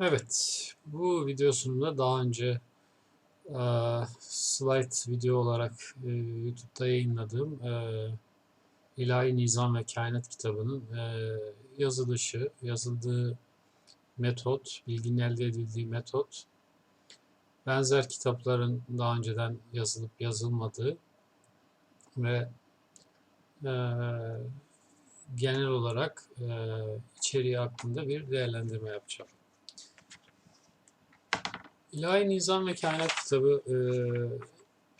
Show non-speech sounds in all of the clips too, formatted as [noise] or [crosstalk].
Evet, bu video sunumunda daha önce e, slide video olarak e, YouTube'da yayınladığım e, İlahi Nizam ve Kainat kitabının e, yazılışı, yazıldığı metot, bilginin elde edildiği metot, benzer kitapların daha önceden yazılıp yazılmadığı ve e, genel olarak e, içeriği hakkında bir değerlendirme yapacağım. İlahi Nizam ve Kainat kitabı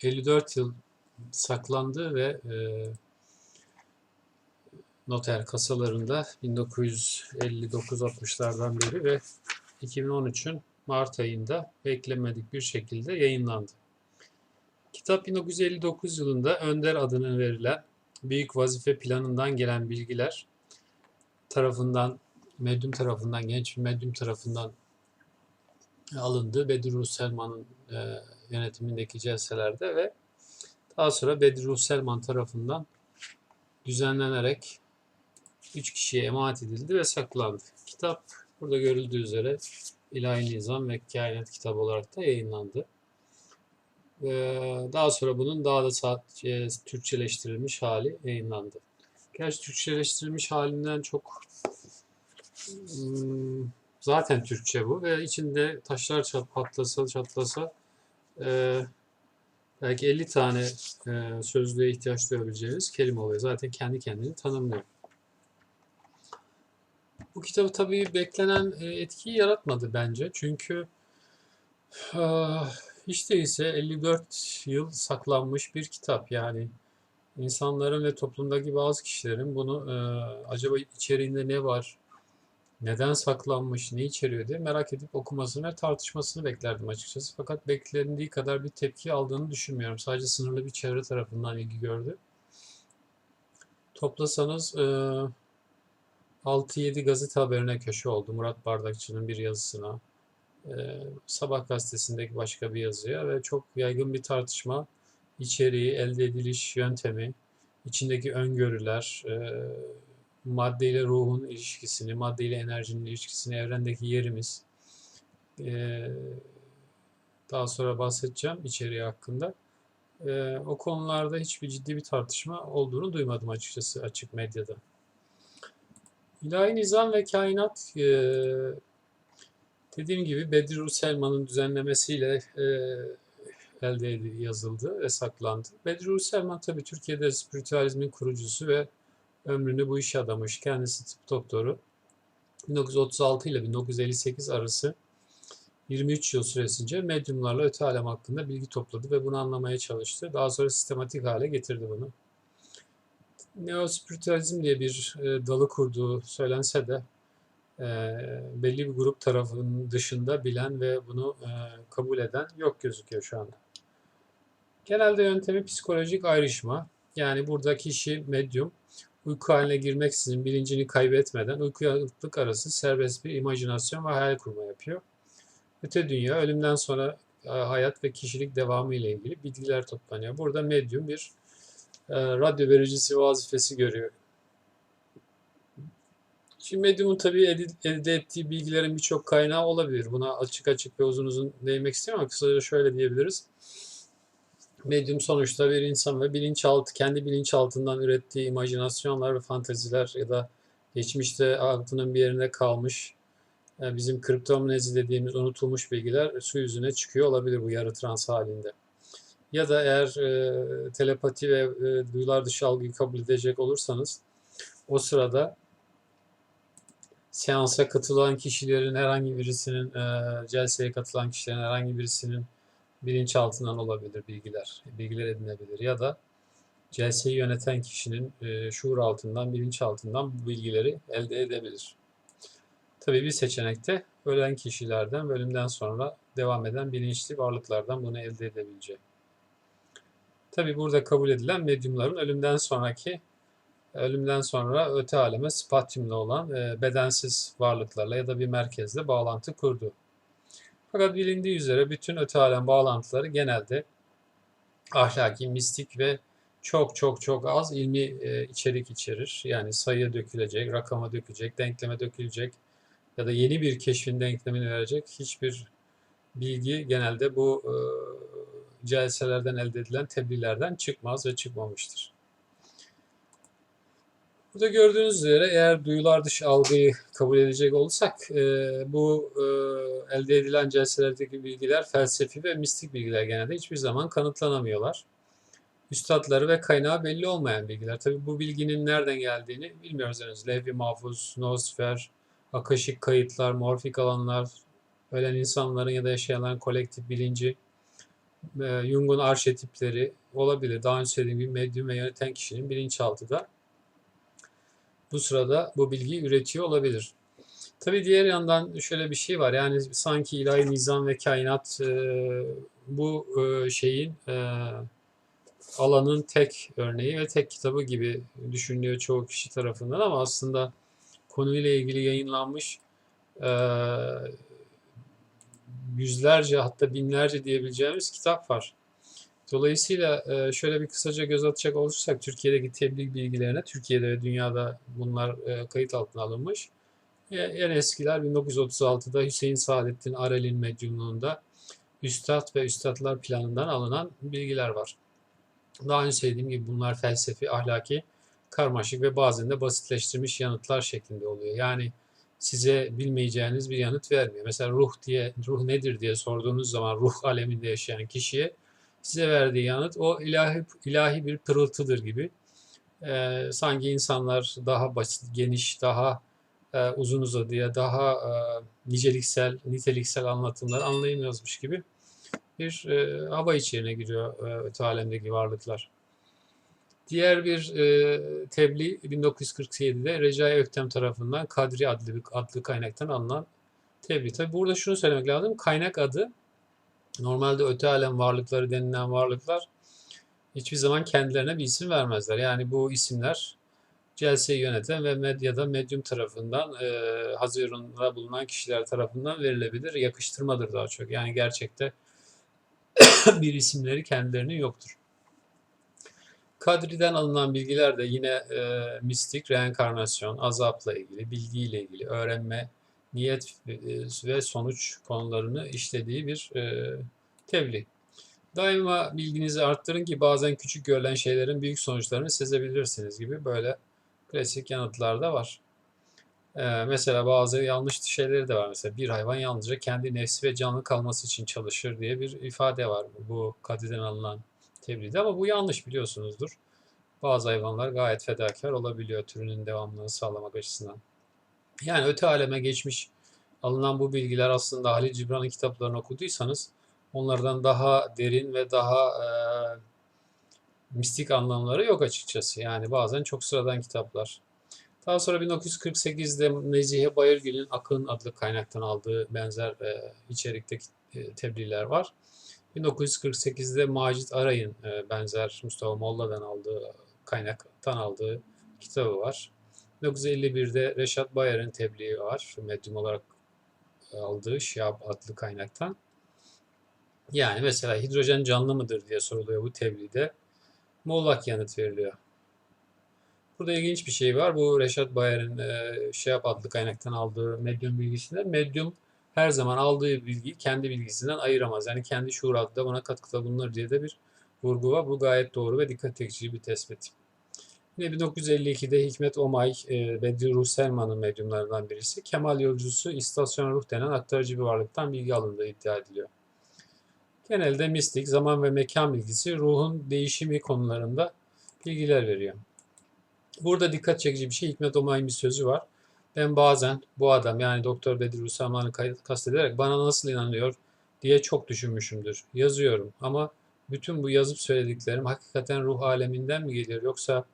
e, 54 yıl saklandı ve e, noter kasalarında 1959-60'lardan beri ve 2013'ün Mart ayında beklenmedik bir şekilde yayınlandı. Kitap 1959 yılında Önder adının verilen Büyük Vazife Planı'ndan gelen bilgiler tarafından, medyum tarafından, genç bir medyum tarafından alındı. Bedirul Selman'ın e, yönetimindeki celselerde ve daha sonra Bedirul Selman tarafından düzenlenerek üç kişiye emanet edildi ve saklandı. Kitap burada görüldüğü üzere İlahi Nizam ve Kainat kitabı olarak da yayınlandı. Ve daha sonra bunun daha da saat, e, Türkçeleştirilmiş hali yayınlandı. Gerçi Türkçeleştirilmiş halinden çok hmm, zaten Türkçe bu ve içinde taşlar çat, patlasa çatlasa e, belki 50 tane e, sözlüğe ihtiyaç duyabileceğiniz kelime oluyor. Zaten kendi kendini tanımlıyor. Bu kitabı tabii beklenen e, etkiyi yaratmadı bence. Çünkü e, hiç değilse 54 yıl saklanmış bir kitap. Yani insanların ve toplumdaki bazı kişilerin bunu e, acaba içeriğinde ne var, neden saklanmış, ne içeriyor diye merak edip okumasını ve tartışmasını beklerdim açıkçası. Fakat beklendiği kadar bir tepki aldığını düşünmüyorum. Sadece sınırlı bir çevre tarafından ilgi gördü. Toplasanız e, 6-7 gazete haberine köşe oldu. Murat Bardakçı'nın bir yazısına, e, Sabah gazetesindeki başka bir yazıya ve çok yaygın bir tartışma içeriği, elde ediliş yöntemi, içindeki öngörüler, e, madde ruhun ilişkisini, madde enerjinin ilişkisini, evrendeki yerimiz, e, daha sonra bahsedeceğim içeriği hakkında. E, o konularda hiçbir ciddi bir tartışma olduğunu duymadım açıkçası açık medyada. İlahi Nizam ve Kainat e, dediğim gibi Bedirul Selman'ın düzenlemesiyle e, elde yazıldı ve saklandı. Bedirul Selman tabii Türkiye'de spiritüalizmin kurucusu ve ömrünü bu işe adamış. Kendisi tıp doktoru. 1936 ile 1958 arası 23 yıl süresince medyumlarla öte alem hakkında bilgi topladı ve bunu anlamaya çalıştı. Daha sonra sistematik hale getirdi bunu. Neospiritüalizm diye bir e, dalı kurduğu söylense de e, belli bir grup tarafının dışında bilen ve bunu e, kabul eden yok gözüküyor şu anda. Genelde yöntemi psikolojik ayrışma. Yani burada kişi medyum uyku haline girmeksizin bilincini kaybetmeden uyku uyanıklık arası serbest bir imajinasyon ve hayal kurma yapıyor. Öte dünya ölümden sonra hayat ve kişilik devamı ile ilgili bilgiler toplanıyor. Burada medyum bir e, radyo vericisi vazifesi görüyor. Şimdi medyumun tabii elde ettiği bilgilerin birçok kaynağı olabilir. Buna açık açık ve uzun uzun değinmek istemiyorum ama kısaca şöyle diyebiliriz. Medyum sonuçta bir insan ve bilinçaltı, kendi bilinçaltından ürettiği imajinasyonlar ve fanteziler ya da geçmişte aklının bir yerine kalmış yani bizim kriptomnezi dediğimiz unutulmuş bilgiler su yüzüne çıkıyor olabilir bu yarı trans halinde. Ya da eğer e, telepati ve e, duyular dışı algıyı kabul edecek olursanız o sırada seansa katılan kişilerin herhangi birisinin, e, celseye katılan kişilerin herhangi birisinin bilinçaltından olabilir bilgiler, bilgiler edinebilir ya da celseyi yöneten kişinin e, şuur altından, bilinçaltından bu bilgileri elde edebilir. Tabii bir seçenekte ölen kişilerden, ölümden sonra devam eden bilinçli varlıklardan bunu elde edebileceği. Tabii burada kabul edilen medyumların ölümden sonraki ölümden sonra öte aleme spatyumla olan e, bedensiz varlıklarla ya da bir merkezle bağlantı kurdu. Fakat bilindiği üzere bütün öte alem bağlantıları genelde ahlaki, mistik ve çok çok çok az ilmi e, içerik içerir. Yani sayıya dökülecek, rakama dökülecek, denkleme dökülecek ya da yeni bir keşfin denklemini verecek hiçbir bilgi genelde bu e, celselerden elde edilen tebliğlerden çıkmaz ve çıkmamıştır. Burada gördüğünüz üzere eğer duyular dışı algıyı kabul edecek olursak e, bu e, elde edilen celselerdeki bilgiler felsefi ve mistik bilgiler genelde hiçbir zaman kanıtlanamıyorlar. Üstadları ve kaynağı belli olmayan bilgiler. Tabi bu bilginin nereden geldiğini bilmiyoruz henüz. Levh-i Mahfuz, Nosfer, akışık kayıtlar, morfik alanlar, ölen insanların ya da yaşayanların kolektif bilinci, e, Jung'un arşetipleri olabilir. Daha önce söylediğim gibi medyum ve yöneten kişinin bilinçaltıda bu sırada bu bilgiyi üretiyor olabilir. Tabii diğer yandan şöyle bir şey var. Yani sanki ilahi nizam ve kainat e, bu e, şeyin e, alanın tek örneği ve tek kitabı gibi düşünülüyor çoğu kişi tarafından ama aslında konuyla ilgili yayınlanmış e, yüzlerce hatta binlerce diyebileceğimiz kitap var. Dolayısıyla e, şöyle bir kısaca göz atacak olursak Türkiye'deki tebliğ bilgilerine, Türkiye'de ve dünyada bunlar e, kayıt altına alınmış. E, en eskiler 1936'da Hüseyin Saadettin Arel'in medyumluğunda Üstad ve Üstadlar planından alınan bilgiler var. Daha önce söylediğim gibi bunlar felsefi, ahlaki, karmaşık ve bazen de basitleştirilmiş yanıtlar şeklinde oluyor. Yani size bilmeyeceğiniz bir yanıt vermiyor. Mesela ruh diye ruh nedir diye sorduğunuz zaman ruh aleminde yaşayan kişiye size verdiği yanıt o ilahi ilahi bir pırıltıdır gibi. Ee, sanki insanlar daha basit, geniş, daha e, uzun uzadıya, daha e, niceliksel, niteliksel anlatımlar anlayamıyormuş gibi bir e, hava içine giriyor e, öte alemdeki varlıklar. Diğer bir e, tebliğ 1947'de Recai Öktem tarafından Kadri adlı, adlı kaynaktan alınan tebliğ. Tabi burada şunu söylemek lazım. Kaynak adı normalde öte alem varlıkları denilen varlıklar hiçbir zaman kendilerine bir isim vermezler. Yani bu isimler celseyi yöneten ve medyada medyum tarafından e, hazırında bulunan kişiler tarafından verilebilir. Yakıştırmadır daha çok. Yani gerçekte [coughs] bir isimleri kendilerinin yoktur. Kadri'den alınan bilgiler de yine e, mistik, reenkarnasyon, azapla ilgili, bilgiyle ilgili, öğrenme, niyet ve sonuç konularını işlediği bir e, tebliğ. Daima bilginizi arttırın ki bazen küçük görülen şeylerin büyük sonuçlarını sezebilirsiniz gibi böyle klasik yanıtlar da var. Ee, mesela bazı yanlış şeyleri de var. Mesela bir hayvan yalnızca kendi nefsi ve canlı kalması için çalışır diye bir ifade var bu kadiden alınan tebliğde ama bu yanlış biliyorsunuzdur. Bazı hayvanlar gayet fedakar olabiliyor türünün devamlılığını sağlamak açısından. Yani öte aleme geçmiş alınan bu bilgiler aslında Halil Cibran'ın kitaplarını okuduysanız onlardan daha derin ve daha e, mistik anlamları yok açıkçası. Yani bazen çok sıradan kitaplar. Daha sonra 1948'de Nezihe Bayırgül'ün Akın adlı kaynaktan aldığı benzer e, içerikteki e, tebliğler var. 1948'de Macit Aray'ın e, benzer Mustafa Molla'dan aldığı kaynaktan aldığı kitabı var. 1951'de Reşat Bayar'ın tebliği var. Medyum olarak aldığı Şihab adlı kaynaktan. Yani mesela hidrojen canlı mıdır diye soruluyor bu tebliğde. Muğlak yanıt veriliyor. Burada ilginç bir şey var. Bu Reşat Bayar'ın e, Şihab adlı kaynaktan aldığı medyum bilgisinde medyum her zaman aldığı bilgiyi kendi bilgisinden ayıramaz. Yani kendi şuur da buna katkıda bulunur diye de bir vurgu var. Bu gayet doğru ve dikkat çekici bir tespit. Yine 1952'de Hikmet Omay, Bedri Ruh Selman'ın medyumlarından birisi. Kemal yolcusu istasyon ruh denen aktarıcı bir varlıktan bilgi alındığı iddia ediliyor. Genelde mistik, zaman ve mekan bilgisi ruhun değişimi konularında bilgiler veriyor. Burada dikkat çekici bir şey Hikmet Omay'ın bir sözü var. Ben bazen bu adam yani Doktor Bedir Hüsaman'ı kastederek bana nasıl inanıyor diye çok düşünmüşümdür. Yazıyorum ama bütün bu yazıp söylediklerim hakikaten ruh aleminden mi geliyor yoksa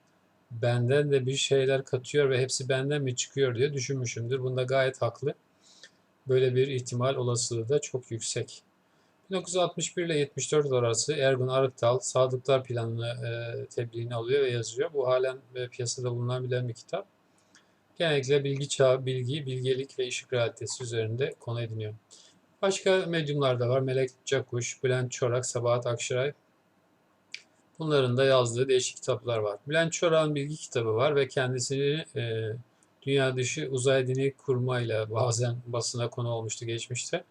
benden de bir şeyler katıyor ve hepsi benden mi çıkıyor diye düşünmüşümdür. Bunda gayet haklı. Böyle bir ihtimal olasılığı da çok yüksek. 1961 ile 74 arası Ergun Arıktal Sadıklar Planı'nı e, tebliğini alıyor ve yazıyor. Bu halen e, piyasada bulunan bilen bir kitap. Genellikle bilgi çağı, bilgi, bilgelik ve ışık realitesi üzerinde konu ediniyor. Başka medyumlar da var. Melek Cakuş, Bülent Çorak, Sabahat Akşaray. Bunların da yazdığı değişik kitaplar var. Bülent Çorak'ın bilgi kitabı var ve kendisini e, dünya dışı uzay dini kurmayla bazen basına konu olmuştu geçmişte.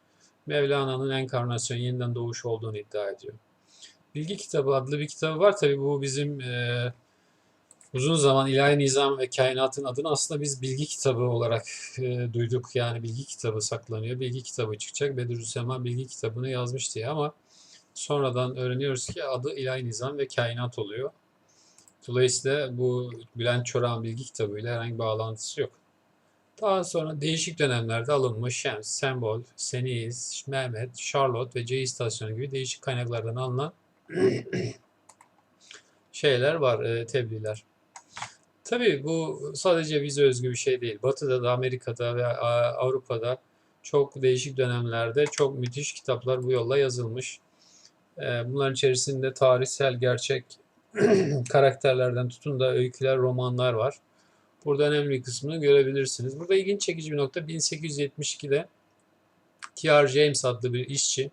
Mevlana'nın enkarnasyon yeniden doğuş olduğunu iddia ediyor. Bilgi Kitabı adlı bir kitabı var. Tabi bu bizim e, uzun zaman ilahi nizam ve kainatın adını aslında biz bilgi kitabı olarak e, duyduk. Yani bilgi kitabı saklanıyor. Bilgi kitabı çıkacak. Bediüzzaman bilgi kitabını yazmış diye ama sonradan öğreniyoruz ki adı ilahi nizam ve kainat oluyor. Dolayısıyla bu Bülent Çorak'ın bilgi kitabıyla herhangi bir bağlantısı yok. Daha sonra değişik dönemlerde alınmış Şems, Sembol, Seniz, Mehmet, Charlotte ve C istasyonu gibi değişik kaynaklardan alınan [clears throat] şeyler var, e, tebliğler. Tabii bu sadece bize özgü bir şey değil. Batı'da da, Amerika'da ve Avrupa'da çok değişik dönemlerde çok müthiş kitaplar bu yolla yazılmış. E, bunların içerisinde tarihsel gerçek [clears throat] karakterlerden tutun da öyküler, romanlar var. Burada önemli bir kısmını görebilirsiniz. Burada ilginç çekici bir nokta 1872'de T.R. James adlı bir işçi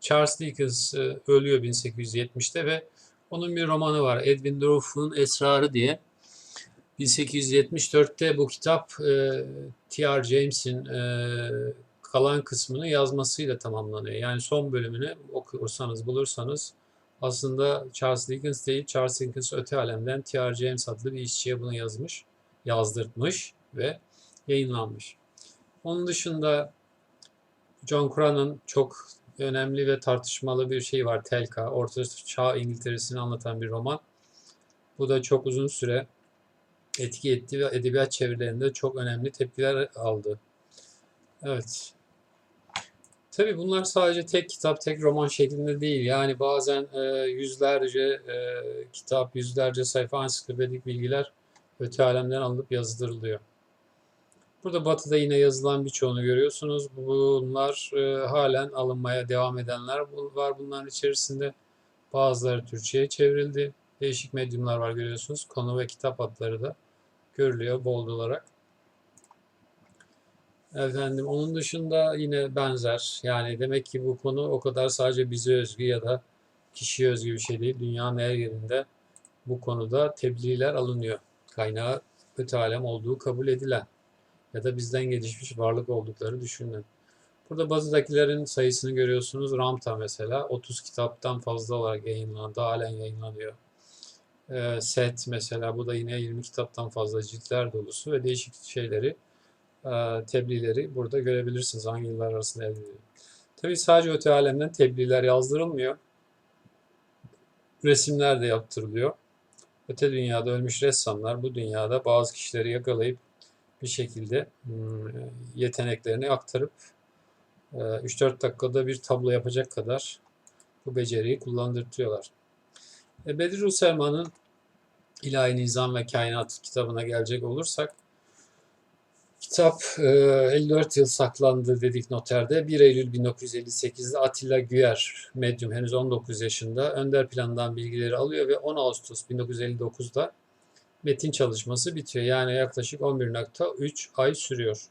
Charles Dickens e, ölüyor 1870'te ve onun bir romanı var Edwin Drood'un Esrarı diye. 1874'te bu kitap e, T.R. James'in e, kalan kısmını yazmasıyla tamamlanıyor. Yani son bölümünü okursanız bulursanız aslında Charles Dickens değil, Charles Dickens öte alemden T.R. James adlı bir işçiye bunu yazmış, yazdırtmış ve yayınlanmış. Onun dışında John Crann'ın çok önemli ve tartışmalı bir şey var Telka. Orta Çağ İngiltere'sini anlatan bir roman. Bu da çok uzun süre etki etti ve edebiyat çevirilerinde çok önemli tepkiler aldı. Evet. Tabii bunlar sadece tek kitap, tek roman şeklinde değil. Yani bazen e, yüzlerce e, kitap, yüzlerce sayfa ansiklopedik bilgiler öte alemden alınıp yazdırılıyor. Burada batıda yine yazılan birçoğunu görüyorsunuz. Bunlar e, halen alınmaya devam edenler var bunların içerisinde. Bazıları Türkçe'ye çevrildi. Değişik medyumlar var görüyorsunuz. Konu ve kitap adları da görülüyor bold olarak. Efendim onun dışında yine benzer. Yani demek ki bu konu o kadar sadece bize özgü ya da kişiye özgü bir şey değil. Dünyanın her yerinde bu konuda tebliğler alınıyor. Kaynağı öte alem olduğu kabul edilen ya da bizden gelişmiş varlık oldukları düşünülen. Burada bazıdakilerin sayısını görüyorsunuz. Ramta mesela 30 kitaptan fazla olarak yayınlandı. Halen yayınlanıyor. Ee, Set mesela bu da yine 20 kitaptan fazla ciltler dolusu ve değişik şeyleri tebliğleri burada görebilirsiniz hangi yıllar arasında elde ediliyor. Tabi sadece öte alemden tebliğler yazdırılmıyor. Resimler de yaptırılıyor. Öte dünyada ölmüş ressamlar bu dünyada bazı kişileri yakalayıp bir şekilde hmm, yeteneklerini aktarıp 3-4 e, dakikada bir tablo yapacak kadar bu beceriyi kullandırtıyorlar. E, Bedirül Selman'ın İlahi Nizam ve Kainat kitabına gelecek olursak Kitap 54 e, yıl saklandı dedik noterde. 1 Eylül 1958'de Atilla Güyer, medyum henüz 19 yaşında, önder plandan bilgileri alıyor ve 10 Ağustos 1959'da metin çalışması bitiyor. Yani yaklaşık 11.3 ay sürüyor.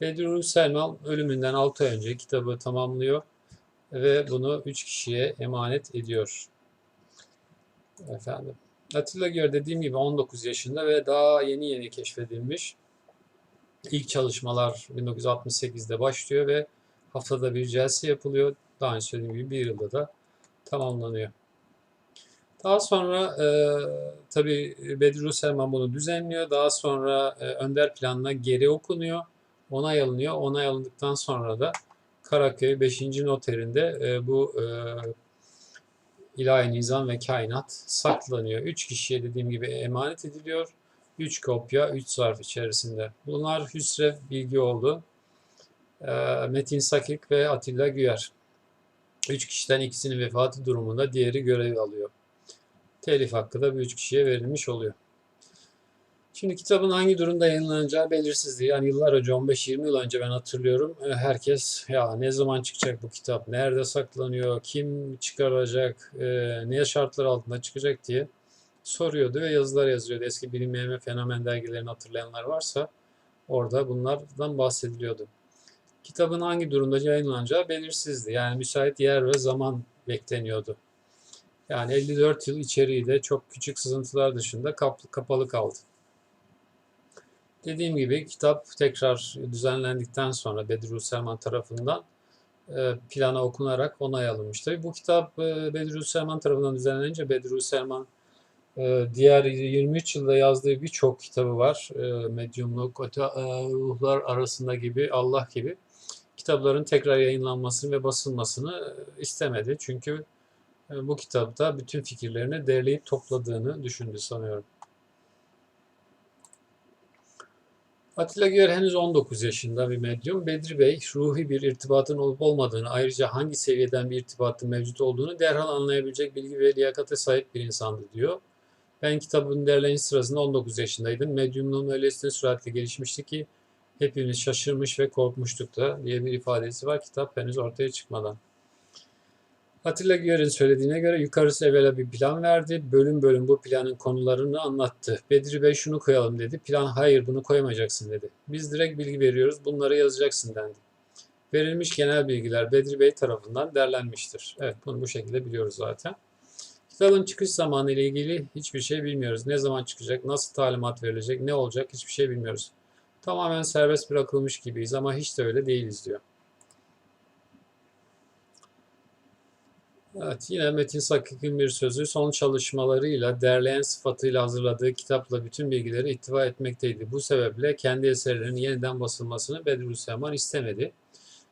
Bedirül Selman ölümünden 6 ay önce kitabı tamamlıyor ve bunu 3 kişiye emanet ediyor. Efendim. Atilla Güyer dediğim gibi 19 yaşında ve daha yeni yeni keşfedilmiş. İlk çalışmalar 1968'de başlıyor ve haftada bir celse yapılıyor. Daha önce söylediğim gibi bir yılda da tamamlanıyor. Daha sonra e, tabi Bedru Selman bunu düzenliyor. Daha sonra e, önder planına geri okunuyor. Onay alınıyor. Onay alındıktan sonra da Karaköy 5. noterinde e, bu e, ilahi nizam ve kainat saklanıyor. Üç kişiye dediğim gibi emanet ediliyor. 3 kopya 3 zarf içerisinde. Bunlar Hüsrev Bilgioğlu, e, Metin Sakik ve Atilla Güyer. 3 kişiden ikisinin vefatı durumunda diğeri görev alıyor. Telif hakkı da bu 3 kişiye verilmiş oluyor. Şimdi kitabın hangi durumda yayınlanacağı belirsizdi. Yani yıllar önce 15-20 yıl önce ben hatırlıyorum. E, herkes ya ne zaman çıkacak bu kitap, nerede saklanıyor, kim çıkaracak, e, ne şartlar altında çıkacak diye soruyordu ve yazılar yazıyordu. Eski bilinmeyen ve fenomen dergilerini hatırlayanlar varsa orada bunlardan bahsediliyordu. Kitabın hangi durumda yayınlanacağı belirsizdi. Yani müsait yer ve zaman bekleniyordu. Yani 54 yıl içeriği de çok küçük sızıntılar dışında kapalı kaldı. Dediğim gibi kitap tekrar düzenlendikten sonra Bedru Selman tarafından e, plana okunarak onay alınmıştır. Bu kitap e, Bedru Selman tarafından düzenlenince Bedru Selman e, diğer 23 yılda yazdığı birçok kitabı var. E, Medyumluk, öte e, ruhlar arasında gibi, Allah gibi kitapların tekrar yayınlanmasını ve basılmasını e, istemedi. Çünkü e, bu kitapta bütün fikirlerini derleyip topladığını düşündü sanıyorum. Atilla Güler henüz 19 yaşında bir medyum. Bedri Bey, ruhi bir irtibatın olup olmadığını, ayrıca hangi seviyeden bir irtibatın mevcut olduğunu derhal anlayabilecek bilgi ve liyakate sahip bir insandı diyor. Ben kitabın derleniş sırasında 19 yaşındaydım. Medyumluğum öylesine süratle gelişmişti ki hepimiz şaşırmış ve korkmuştuk da diye bir ifadesi var kitap henüz ortaya çıkmadan. Atilla Güler'in söylediğine göre yukarısı evvela bir plan verdi. Bölüm bölüm bu planın konularını anlattı. Bedri Bey şunu koyalım dedi. Plan hayır bunu koymayacaksın dedi. Biz direkt bilgi veriyoruz. Bunları yazacaksın dendi. Verilmiş genel bilgiler Bedri Bey tarafından derlenmiştir. Evet bunu bu şekilde biliyoruz zaten. Kitabın çıkış zamanı ile ilgili hiçbir şey bilmiyoruz. Ne zaman çıkacak, nasıl talimat verilecek, ne olacak hiçbir şey bilmiyoruz. Tamamen serbest bırakılmış gibiyiz ama hiç de öyle değiliz diyor. Evet, yine Metin Sakık'ın bir sözü son çalışmalarıyla derleyen sıfatıyla hazırladığı kitapla bütün bilgileri ihtiva etmekteydi. Bu sebeple kendi eserlerinin yeniden basılmasını Bediüzzaman istemedi.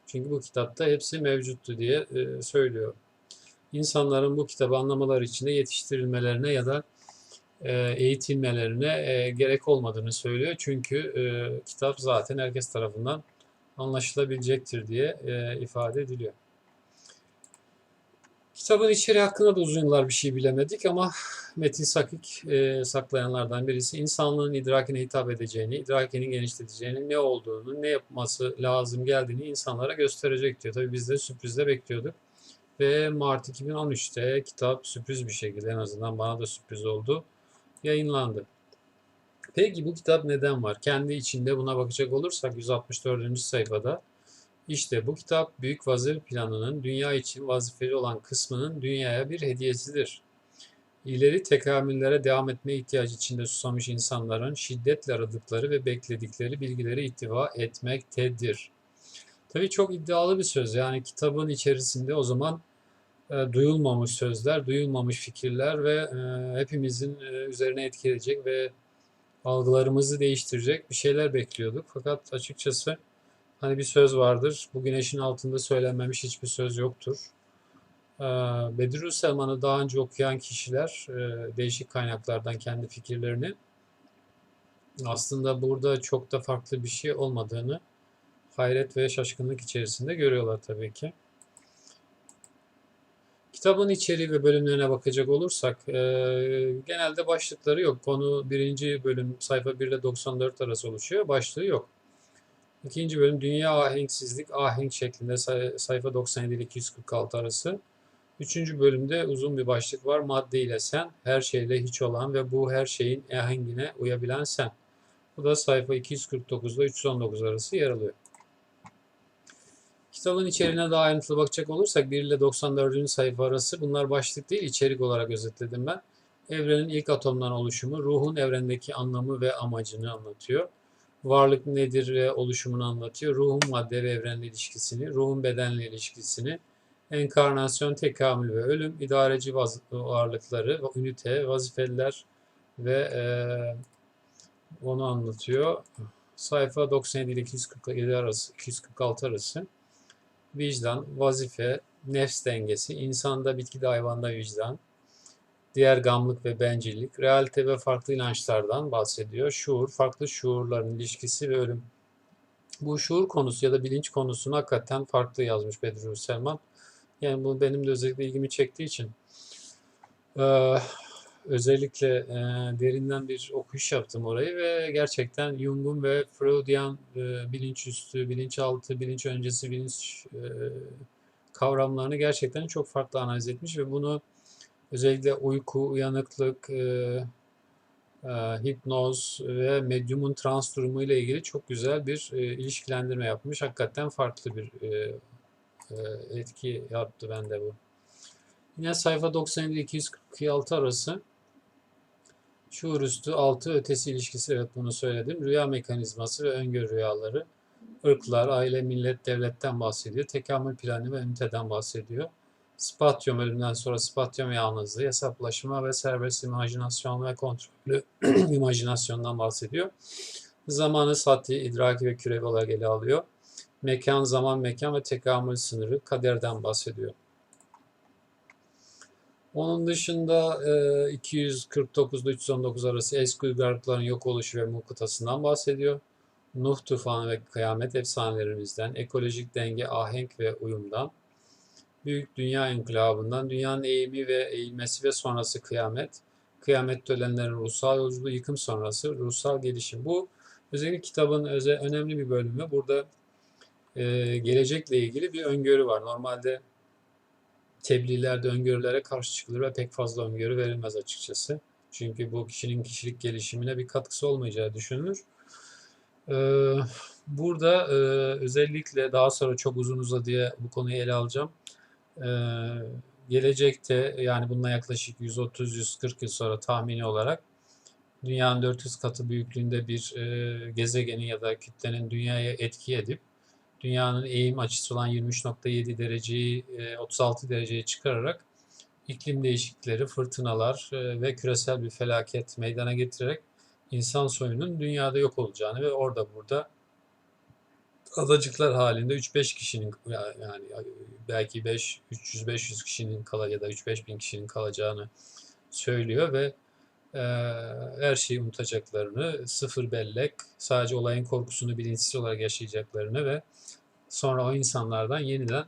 Çünkü bu kitapta hepsi mevcuttu diye e, söylüyor. İnsanların bu kitabı anlamaları için de yetiştirilmelerine ya da e, eğitilmelerine e, gerek olmadığını söylüyor. Çünkü e, kitap zaten herkes tarafından anlaşılabilecektir diye ifade ediliyor. Kitabın içeriği hakkında da uzun yıllar bir şey bilemedik ama Metin Sakik e, saklayanlardan birisi insanlığın idrakine hitap edeceğini, idrakinin genişleteceğini, ne olduğunu, ne yapması lazım geldiğini insanlara gösterecek diyor. Tabii biz de sürprizle bekliyorduk. Ve Mart 2013'te kitap sürpriz bir şekilde en azından bana da sürpriz oldu. Yayınlandı. Peki bu kitap neden var? Kendi içinde buna bakacak olursak 164. sayfada işte bu kitap büyük vazife planının dünya için vazifeli olan kısmının dünyaya bir hediyesidir. İleri tekamüllere devam etme ihtiyacı içinde susamış insanların şiddetle aradıkları ve bekledikleri bilgileri ihtiva etmektedir. Tabii çok iddialı bir söz. Yani kitabın içerisinde o zaman e, duyulmamış sözler, duyulmamış fikirler ve e, hepimizin e, üzerine etki edecek ve algılarımızı değiştirecek bir şeyler bekliyorduk. Fakat açıkçası Hani bir söz vardır. Bu güneşin altında söylenmemiş hiçbir söz yoktur. Ee, Bediüzzaman'ı daha önce okuyan kişiler e, değişik kaynaklardan kendi fikirlerini aslında burada çok da farklı bir şey olmadığını hayret ve şaşkınlık içerisinde görüyorlar tabii ki. Kitabın içeriği ve bölümlerine bakacak olursak e, genelde başlıkları yok. Konu birinci bölüm sayfa 1 ile 94 arası oluşuyor. Başlığı yok. İkinci bölüm Dünya Ahenksizlik Ahenk şeklinde sayfa 97 ile 246 arası. Üçüncü bölümde uzun bir başlık var. Madde ile sen, her şeyle hiç olan ve bu her şeyin ahengine uyabilen sen. Bu da sayfa 249 ile 319 arası yer alıyor. Kitabın içeriğine daha ayrıntılı bakacak olursak 1 ile 94. sayfa arası bunlar başlık değil içerik olarak özetledim ben. Evrenin ilk atomdan oluşumu, ruhun evrendeki anlamı ve amacını anlatıyor varlık nedir ve oluşumunu anlatıyor. Ruhun madde ve evrenle ilişkisini, ruhun bedenle ilişkisini, enkarnasyon, tekamül ve ölüm, idareci varlıkları, ünite, vazifeliler ve e, onu anlatıyor. Sayfa 97 ile 247 arası, 246 arası. Vicdan, vazife, nefs dengesi, insanda, bitkide, hayvanda vicdan, diğer gamlık ve bencillik, realite ve farklı inançlardan bahsediyor. Şuur, farklı şuurların ilişkisi ve ölüm. Bu şuur konusu ya da bilinç konusunu hakikaten farklı yazmış Bediüzzaman. Yani bu benim de özellikle ilgimi çektiği için ee, özellikle e, derinden bir okuyuş yaptım orayı ve gerçekten Jung'un ve Freudian e, bilinçüstü, bilinçaltı, bilinç öncesi, bilinç e, kavramlarını gerçekten çok farklı analiz etmiş ve bunu Özellikle uyku, uyanıklık, e, e, hipnoz ve medyumun trans durumu ile ilgili çok güzel bir e, ilişkilendirme yapmış. Hakikaten farklı bir e, e, etki yaptı bende bu. Yine sayfa 97-246 arası Şuurüstü altı ötesi ilişkisi evet bunu söyledim. Rüya mekanizması ve öngörü rüyaları. ırklar, aile, millet, devletten bahsediyor. Tekamül planı ve üniteden bahsediyor. Spatyum ölümden sonra spatyum yalnızlığı, hesaplaşma ve serbest imajinasyon ve kontrollü [clears throat] imajinasyondan bahsediyor. Zamanı sati, idraki ve kürevi olarak ele alıyor. Mekan, zaman, mekan ve tekamül sınırı kaderden bahsediyor. Onun dışında e, 249 ile 319 arası eski uygarlıkların yok oluşu ve mukutasından bahsediyor. Nuh tufanı ve kıyamet efsanelerimizden, ekolojik denge, ahenk ve uyumdan, büyük dünya inkılabından, dünyanın eğimi ve eğilmesi ve sonrası kıyamet, kıyamette ölenlerin ruhsal yolculuğu, yıkım sonrası ruhsal gelişim. Bu özellikle kitabın öze, önemli bir bölümü. Burada e, gelecekle ilgili bir öngörü var. Normalde tebliğlerde öngörülere karşı çıkılır ve pek fazla öngörü verilmez açıkçası. Çünkü bu kişinin kişilik gelişimine bir katkısı olmayacağı düşünülür. Ee, burada e, özellikle daha sonra çok uzun uzadıya bu konuyu ele alacağım. Ee, gelecekte yani bundan yaklaşık 130-140 yıl sonra tahmini olarak dünyanın 400 katı büyüklüğünde bir e, gezegenin ya da kütlenin dünyaya etki edip dünyanın eğim açısı olan 23.7 dereceyi 36 dereceye çıkararak iklim değişiklikleri, fırtınalar e, ve küresel bir felaket meydana getirerek insan soyunun dünyada yok olacağını ve orada burada adacıklar halinde 3-5 kişinin yani belki 5 300-500 kişinin kala ya da 3-5 bin kişinin kalacağını söylüyor ve e, her şeyi unutacaklarını, sıfır bellek, sadece olayın korkusunu bilinçsiz olarak yaşayacaklarını ve sonra o insanlardan yeniden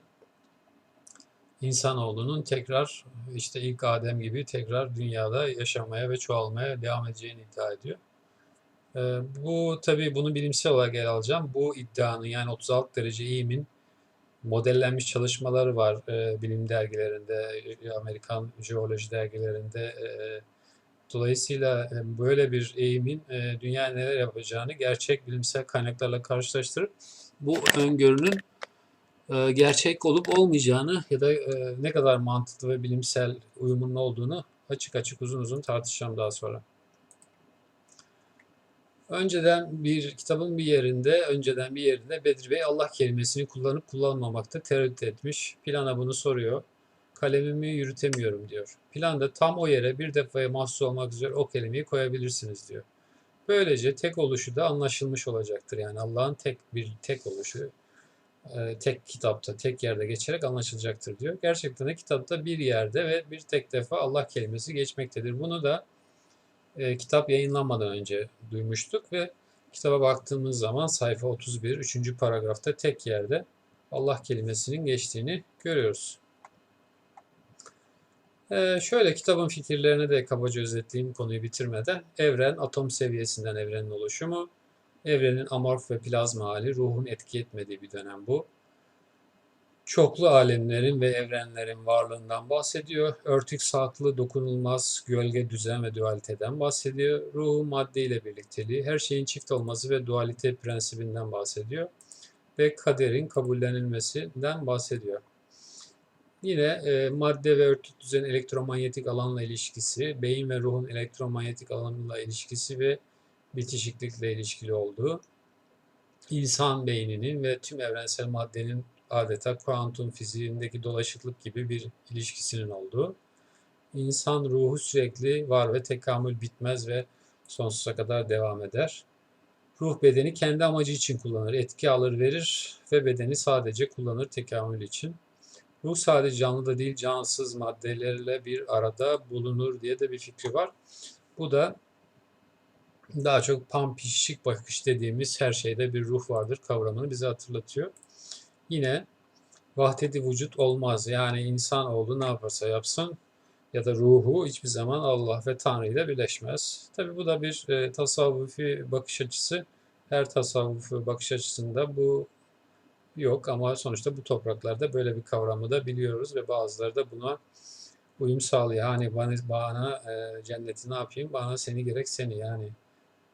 insanoğlunun tekrar işte ilk Adem gibi tekrar dünyada yaşamaya ve çoğalmaya devam edeceğini iddia ediyor. Ee, bu tabii bunu bilimsel olarak ele alacağım. Bu iddianın yani 36 derece eğimin modellenmiş çalışmaları var e, bilim dergilerinde, Amerikan jeoloji dergilerinde. Dolayısıyla e, böyle bir eğimin e, dünya neler yapacağını gerçek bilimsel kaynaklarla karşılaştırıp bu öngörünün e, gerçek olup olmayacağını ya da ne kadar mantıklı ve bilimsel uyumunun olduğunu açık açık uzun uzun tartışacağım daha sonra. Önceden bir kitabın bir yerinde, önceden bir yerinde Bedri Bey Allah kelimesini kullanıp kullanmamakta tereddüt etmiş. Plana bunu soruyor. Kalemimi yürütemiyorum diyor. Planda tam o yere bir defaya mahsus olmak üzere o kelimeyi koyabilirsiniz diyor. Böylece tek oluşu da anlaşılmış olacaktır. Yani Allah'ın tek bir tek oluşu e, tek kitapta, tek yerde geçerek anlaşılacaktır diyor. Gerçekten de kitapta bir yerde ve bir tek defa Allah kelimesi geçmektedir. Bunu da e, kitap yayınlanmadan önce duymuştuk ve kitaba baktığımız zaman sayfa 31, 3. paragrafta tek yerde Allah kelimesinin geçtiğini görüyoruz. Ee, şöyle kitabın fikirlerini de kabaca özetleyeyim konuyu bitirmeden. Evren, atom seviyesinden evrenin oluşumu, evrenin amorf ve plazma hali, ruhun etki etmediği bir dönem bu. Çoklu alemlerin ve evrenlerin varlığından bahsediyor. Örtük, saklı, dokunulmaz, gölge, düzen ve dualiteden bahsediyor. Ruhu, madde birlikteliği, her şeyin çift olması ve dualite prensibinden bahsediyor. Ve kaderin kabullenilmesinden bahsediyor. Yine e, madde ve örtük düzenin elektromanyetik alanla ilişkisi, beyin ve ruhun elektromanyetik alanla ilişkisi ve bitişiklikle ilişkili olduğu, insan beyninin ve tüm evrensel maddenin adeta kuantum fiziğindeki dolaşıklık gibi bir ilişkisinin olduğu, insan ruhu sürekli var ve tekamül bitmez ve sonsuza kadar devam eder. Ruh bedeni kendi amacı için kullanır, etki alır verir ve bedeni sadece kullanır tekamül için. Ruh sadece canlı da değil cansız maddelerle bir arada bulunur diye de bir fikri var. Bu da daha çok pampişik bakış dediğimiz her şeyde bir ruh vardır kavramını bize hatırlatıyor. Yine vahdedi vücut olmaz. Yani insan oldu ne yaparsa yapsın ya da ruhu hiçbir zaman Allah ve Tanrı ile birleşmez. Tabi bu da bir e, tasavvufi bakış açısı. Her tasavvufi bakış açısında bu yok ama sonuçta bu topraklarda böyle bir kavramı da biliyoruz ve bazıları da buna uyum sağlıyor. Hani bana, bana e, cenneti ne yapayım? Bana seni gerek seni yani.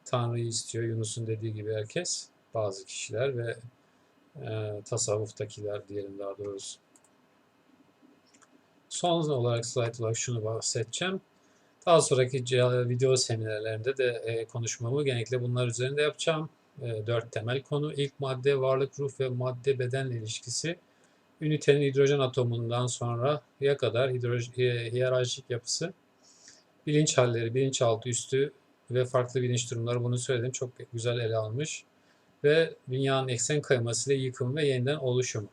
Tanrı'yı istiyor Yunus'un dediği gibi herkes. Bazı kişiler ve e, tasavvuftakiler diyelim daha doğrusu. Son olarak slide olarak şunu bahsedeceğim. Daha sonraki video seminerlerinde de e, konuşmamı genellikle bunlar üzerinde yapacağım. E, dört temel konu. İlk madde varlık, ruh ve madde bedenle ilişkisi. Ünitenin hidrojen atomundan sonraya kadar hidroj- e, hiyerarşik yapısı. Bilinç halleri, bilinçaltı, üstü ve farklı bilinç durumları bunu söyledim. Çok güzel ele almış. Ve dünyanın eksen kayması ile yıkım ve yeniden oluşumu.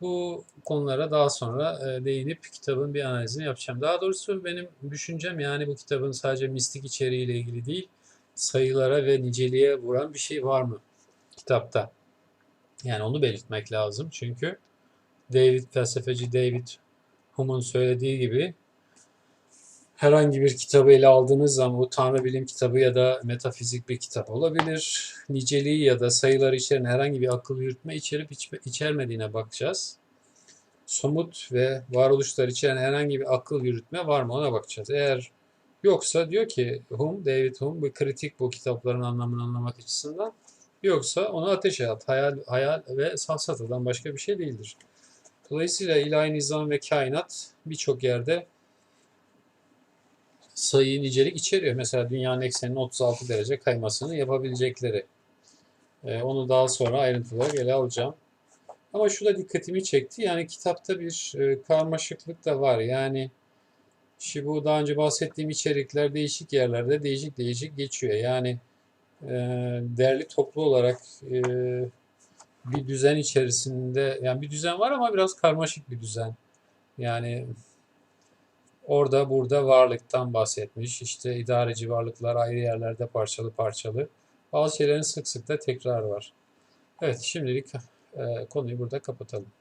Bu konulara daha sonra e, değinip kitabın bir analizini yapacağım. Daha doğrusu benim düşüncem yani bu kitabın sadece mistik içeriğiyle ilgili değil, sayılara ve niceliğe vuran bir şey var mı kitapta? Yani onu belirtmek lazım. Çünkü David, felsefeci David Hume'un söylediği gibi herhangi bir kitabı ele aldığınız zaman bu tanrı bilim kitabı ya da metafizik bir kitap olabilir. Niceliği ya da sayıları içeren herhangi bir akıl yürütme içerip içermediğine bakacağız. Somut ve varoluşlar içeren herhangi bir akıl yürütme var mı ona bakacağız. Eğer yoksa diyor ki Hume, David Hume bir kritik bu kitapların anlamını anlamak açısından. Yoksa onu ateşe at. Hayal, hayal ve safsatadan başka bir şey değildir. Dolayısıyla ilahi nizam ve kainat birçok yerde sayı nicelik içeriyor. Mesela dünyanın ekseninin 36 derece kaymasını yapabilecekleri. Ee, onu daha sonra ayrıntılı olarak ele alacağım. Ama şu da dikkatimi çekti. Yani kitapta bir e, karmaşıklık da var. Yani şimdi bu daha önce bahsettiğim içerikler değişik yerlerde değişik değişik geçiyor. Yani e, derli toplu olarak e, bir düzen içerisinde yani bir düzen var ama biraz karmaşık bir düzen. Yani Orada burada varlıktan bahsetmiş. İşte idareci varlıklar ayrı yerlerde parçalı parçalı. Bazı şeylerin sık sık da tekrar var. Evet şimdilik e, konuyu burada kapatalım.